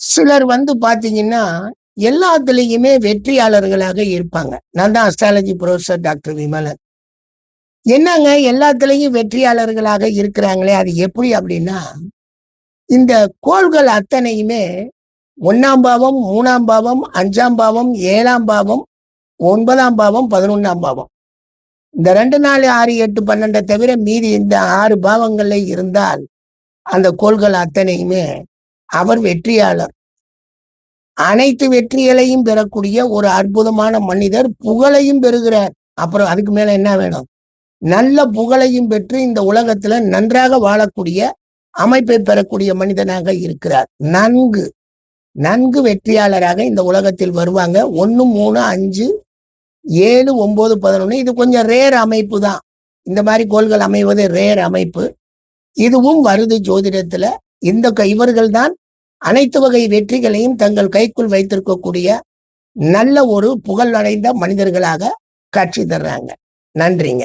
சிலர் வந்து பாத்தீங்கன்னா எல்லாத்துலயுமே வெற்றியாளர்களாக இருப்பாங்க. நான் தான் அஸ்ட்ராலஜி ப்ரொஃபஸர் டாக்டர் விமலன். என்னங்க எல்லாத்துலயும் வெற்றியாளர்களாக இருக்கிறாங்களே அது எப்படி அப்படின்னா இந்த கோள்கள் அத்தனையுமே ஒன்னாம் பாவம் மூணாம் பாவம் அஞ்சாம் பாவம் ஏழாம் பாவம் ஒன்பதாம் பாவம் பதினொன்னாம் பாவம். இந்த ரெண்டு நாலு ஆறு எட்டு பன்னெண்டை தவிர மீதி இந்த ஆறு பாவங்கள்ல இருந்தால் அந்த கோள்கள் அத்தனையுமே அவர் வெற்றியாளர். அனைத்து வெற்றிகளையும் பெறக்கூடிய ஒரு அற்புதமான மனிதர் புகழையும் பெறுகிறார். அப்புறம் அதுக்கு மேல என்ன வேணும்? நல்ல புகழையும் பெற்று இந்த உலகத்துல நன்றாக வாழக்கூடிய அமைப்பை பெறக்கூடிய மனிதனாக இருக்கிறார். நன்கு நன்கு வெற்றியாளராக இந்த உலகத்தில் வருவாங்க. ஒன்னு மூணு அஞ்சு ஏழு ஒன்பது பதினொன்னு இது கொஞ்சம் ரேர் அமைப்பு தான். இந்த மாதிரி கோள்கள் அமைவது ரேர் அமைப்பு. இதுவும் வருது ஜோதிடத்துல. இந்த இவர்கள் தான் அனைத்து வகை வெற்றிகளையும் தங்கள் கைக்குள் வைத்திருக்கக்கூடிய நல்ல ஒரு புகழ் அடைந்த மனிதர்களாக காட்சி தர்றாங்க. நன்றிங்க.